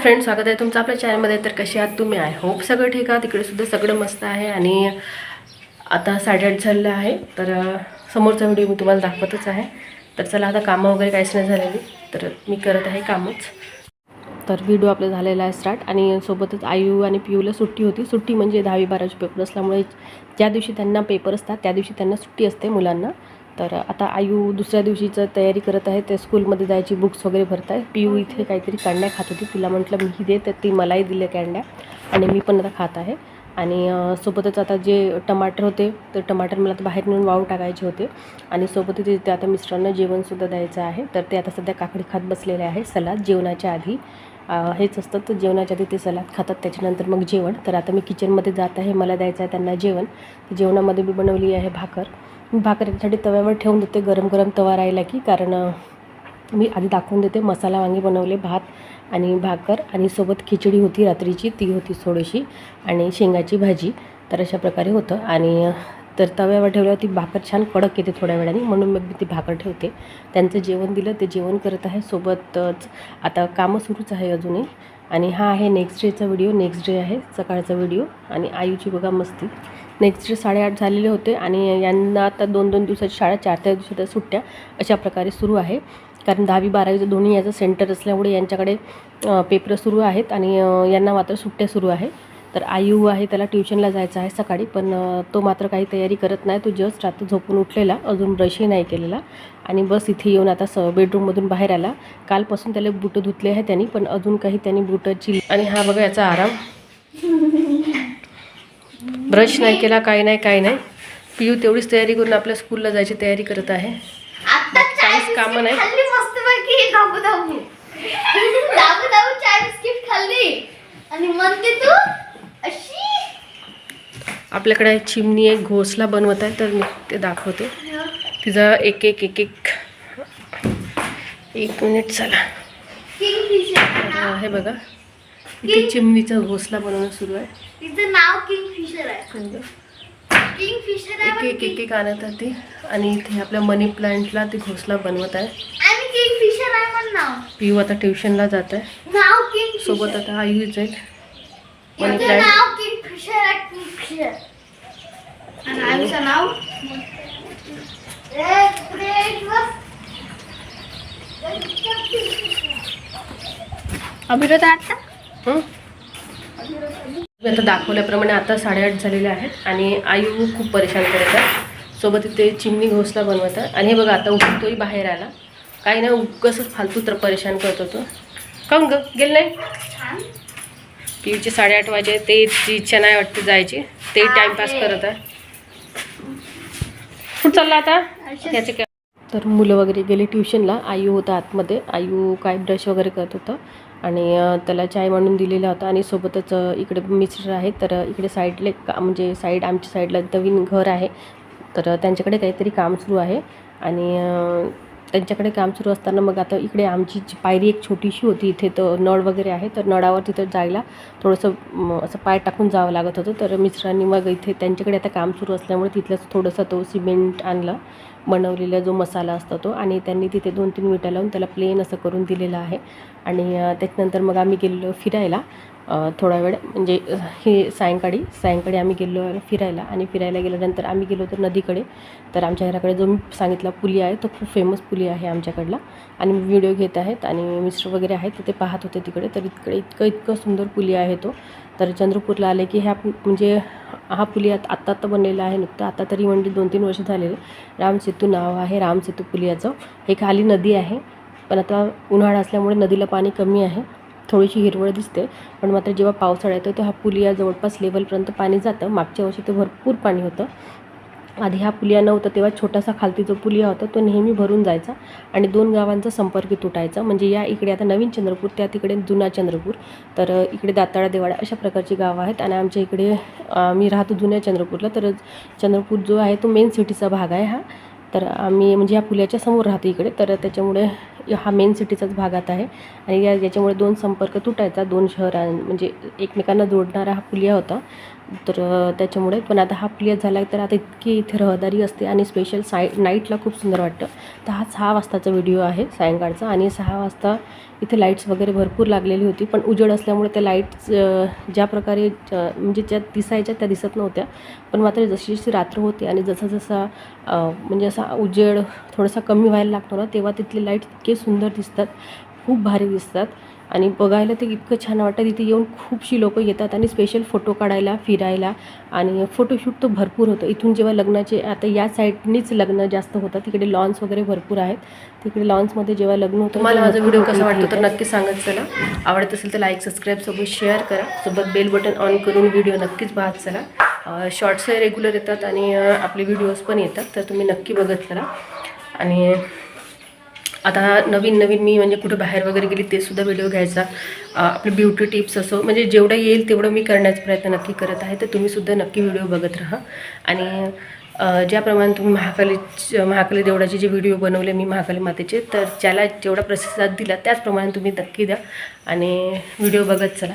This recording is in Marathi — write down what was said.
फ्रेंड स्वागत आहे तुमचं आपल्या चॅनलमध्ये तर कशी आहात तुम्ही? आय होप सगळं ठीक आहे तिकडे सुद्धा सगळं मस्त आहे आणि आता साडेआठ झालेलं आहे. तर समोरचा व्हिडिओ मी तुम्हाला दाखवतच आहे. तर चला आता कामं वगैरे काहीच नाही झालेली. तर मी करत आहे कामच. तर व्हिडिओ आपला झालेला आहे स्टार्ट आणि सोबतच आयू आणि पियूला सुट्टी होती. सुट्टी म्हणजे दहावी बाराची पेपर असल्यामुळे ज्या दिवशी त्यांना पेपर असतात त्या दिवशी त्यांना सुट्टी असते मुलांना. तर आता आयू दुसऱ्या दिवशीचं तयारी करत आहे. ते स्कूलमध्ये जायची बुक्स वगैरे भरत आहे पियू इथे काहीतरी कांड्या खात होती. तिला म्हटलं मीही दे. तर ती मलाही दिले कांड्या. आणि मी पण आता खात आहे. आणि सोबतच आता जे टमाटर होते तर टमाटर मला आता बाहेर नेऊन वाळू टाकायचे होते. आणि सोबतच ते आता मिस्टरांना जेवणसुद्धा द्यायचं आहे. तर ते आता सध्या काकडी खात बसलेले आहे. सलाद जेवणाच्या आधी हेच असतं. तर जेवणाच्या आधी ते सलाद खातात. त्याच्यानंतर मग जेवण. तर आता मी किचनमध्ये जात आहे. मला द्यायचं आहे त्यांना जेवण. जेवणामध्ये मी बनवली आहे भाकर. भाकरीसाठी तव्यावर ठेवून देते गरम गरम तवा राहिला की. कारण मी आधी दाखवून देते मसाला वांगी बनवले भात आणि भाकर आणि सोबत खिचडी होती रात्रीची ती होती थोडीशी आणि शेंगाची भाजी. तर अशा प्रकारे होतं आणि तर तव्यावर ठेवल्यावर ती भाकर छान कडक येते थोड्या वेळाने. म्हणून मग मी ती भाकर ठेवते. त्यांचं जेवण दिलं ते जेवण करत आहे सोबतच आता कामं सुरूच आहे अजूनही. आणि हा आहे नेक्स्ट डेचा व्हिडिओ नेक्स्ट डे आहे सकाळचा व्हिडिओ आणि आयूची बघा मस्ती. नेक्स्ट डे साडेआठ झालेले होते आणि यांना आता दोन दोन दिवसाची शाळा चार चार दिवसाच्या सुट्ट्या अशा प्रकारे सुरू आहे. कारण दहावी बारावीचं दोन्ही याचं सेंटर असल्यामुळे यांच्याकडे पेपर सुरू आहेत आणि यांना मात्र सुट्ट्या सुरू आहे. तर आयू आहे त्याला ट्युशनला जायचं आहे सकाळी पण तो मात्र काही तयारी करत नाही. तो जस्ट आता झोपून उठलेला अजून ब्रशही नाही केलेला. आणि बस इथे येऊन आता स बेडरूममधून बाहेर आला. कालपासून त्याला बुटं धुतले आहे त्यांनी पण अजून काही त्यांनी बुटाची आणि हा बघा याचा आराम. ब्रश नाही केला काही नाही काही नाही. पियू तेवढीच तयारी करून आपल्या स्कूलला जायची तयारी करत आहे. काहीच कामं नाही. आणि म्हणते तू आपल्याकडे चिमणी एक घोसला बनवत आहे तर मी ते दाखवते. तिचा एक एक एक एक. एक मिनिट चला. किंग फिशर तर हे बघा. इथे चिमणीचा घोसला बनवणं सुरू आहे. तिचं नाव किंग फिशर आहे. किंग फिशर आहे एक एक एक एक आणत आहे ती. आणि इथे आपल्या मनी प्लांटला ती घोसला बनवत आहे. आहे पिऊ आता ट्युशनला जात आहे. सोबत आता आयुच आहे मनी प्लांट नाव किंग फिशर आहे आणि नाव एक प्लेट बस अभिरत आता हं? मी आता दाखवल्याप्रमाणे आता साडेआठ झालेले आहेत आणि आयू खूप परेशान करत आहे. सोबत इथे चिमणी घोसला बनवत आहे. आणि हे बघा आता उठतोही बाहेर आला. काही नाही उगसच फालतू तर परेशान करत होतो. काऊन ग? गेलं नाही? पिऊचे साडेआठ वाजे ते इच्छा नाही वाटते जायची. ते टाइमपास करत आहे. कुठं चालला आता? त्याचे काय तर मुलं वगैरे गेले ट्युशनला. आयू होता आतमध्ये. आयू काय ब्रश वगैरे करत होतं. आणि त्याला चाय मांडून दिलेला होता. आणि सोबतच इकडे मिस्टर आहेत. तर इकडे साईडला का म्हणजे साईड आमच्या साईडला नवीन घर आहे. तर त्यांच्याकडे काहीतरी काम सुरू आहे. आणि त्यांच्याकडे काम सुरू असताना मग आता इकडे आमची जी पायरी एक छोटीशी होती इथे तर नळ वगैरे आहे तर नळावर तिथं जायला थोडंसं असं पाय टाकून जावं लागत होतं. तर मिस्टरांनी मग इथे त्यांच्याकडे आता काम सुरू असल्यामुळे तिथलंच थोडंसं तो सिमेंट आणलं बनवलेला जो मसाला असतो तो आणि त्यांनी तिथे दोन तीन विटा लावून त्याला प्लेन असं करून दिलेलं आहे. आणि त्याच्यानंतर मग आम्ही गेलो फिरायला. थोडा वेळ म्हणजे हे सायंकाळी सायंकाळी आम्ही गेलो फिरायला आणि फिरायला गेल्यानंतर आम्ही गेलो तर नदीकडे. तर आमच्या घराकडे जो मी सांगितला पुली आहे तो खूप फेमस पुली आहे आमच्याकडला. आणि व्हिडिओ घेत आहेत आणि मिस्टर वगैरे आहेत तर ते पाहत होते तिकडे. तर इकडे इतकं इतकं सुंदर पुली आहे तो. तर चंद्रपूरला आले की ह्या पु- म्हणजे हा पुली आत आत्ता आत्ता बनलेला आहे नुकतं. आता तरी म्हणजे दोन तीन वर्ष झालेले. रामसेतू नाव आहे रामसेतू पुलियाचं हे खाली नदी आहे. पण आता उन्हाळा असल्यामुळे नदीला पाणी कमी आहे. थोडीशी हिरवळ दिसते पण मात्र जेव्हा पावसाळा येतो तेव्हा पुलिया जवळपास लेवलपर्यंत पाणी जातं. मागच्या वर्षी ते भरपूर पाणी होतं. आधी हा पुलिया नव्हता तेव्हा छोटासा खालती जो पुलिया होता तो नेहमी भरून जायचा आणि दोन गावांचा संपर्क तुटायचा. म्हणजे या इकडे आता नवीन चंद्रपूर त्या तिकडे जुना चंद्रपूर. तर इकडे दाताळा देवाडा अशा प्रकारची गावं आहेत आणि आमच्या इकडे मी राहतो जुन्या चंद्रपूरला. तर चंद्रपूर जो आहे तो मेन सिटीचा भाग आहे हा. तर आम्ही म्हणजे या पुलाच्या समोर राहतो इकडे. तर त्याच्यामुळे हा मेन सिटीचाच भागात आहे. आणि या याच्यामुळे दोन संपर्क तुटायचा. दोन शहरां म्हणजे एकमेकांना जोडणारा हा पुलिया होता. तर त्याच्यामुळे पण आता हा क्लिअर झाला आहे तर आता इतकी इथे रहदारी असते आणि स्पेशल साय नाईटला खूप सुंदर वाटतं. तर हा सहा वाजताचा व्हिडिओ आहे सायंकाळचा आणि सहा वाजता इथे लाईट्स वगैरे भरपूर लागलेली होती. पण उजेड असल्यामुळे त्या लाईट्स ज्या प्रकारे म्हणजे ज्या दिसायच्या त्या दिसत नव्हत्या. पण मात्र जशी जशी रात्र होते आणि जसा जसा म्हणजे असा उजेड थोडासा कमी व्हायला लागतो ना तेव्हा तिथले लाईट्स इतके सुंदर दिसतात. खूप भारी दिसतात. आणि बघायला ते इतकं छान वाटतं तिथे येऊन खूपशी लोकं येतात आणि स्पेशल फोटो काढायला फिरायला आणि फोटोशूट तर भरपूर होतं. इथून जेव्हा लग्नाचे आता या साईडनीच लग्न जास्त होतं तिकडे लॉन्स वगैरे भरपूर आहेत. तिकडे लॉन्समध्ये जेव्हा लग्न होतं तुम्हाला माझा व्हिडिओ कसा वाटतो तर नक्की सांगत चला. आवडत असेल तर लाईक सबस्क्राईब सोबत शेअर करा. सोबत बेल बटन ऑन करून व्हिडिओ नक्कीच पाहत चला. शॉर्ट्स रेग्युलर येतात आणि आपले व्हिडिओज पण येतात तर तुम्ही नक्की बघत चला. आणि आता नवीन नवीन मी म्हणजे कुठं बाहेर वगैरे गेली ते सुद्धा व्हिडिओ घ्यायचा. आपले ब्युटी टिप्स असो म्हणजे जेवढं येईल तेवढं मी करण्याचा प्रयत्न नक्की करत आहे. तर तुम्हीसुद्धा नक्की व्हिडिओ बघत राहा. आणि ज्याप्रमाणे तुम्ही महाकाली महाकाली देवळाचे जे व्हिडिओ बनवले मी महाकाली मातेचे तर ज्याला जेवढा प्रतिसाद दिला त्याचप्रमाणे तुम्ही नक्की द्या. आणि व्हिडिओ बघत चला.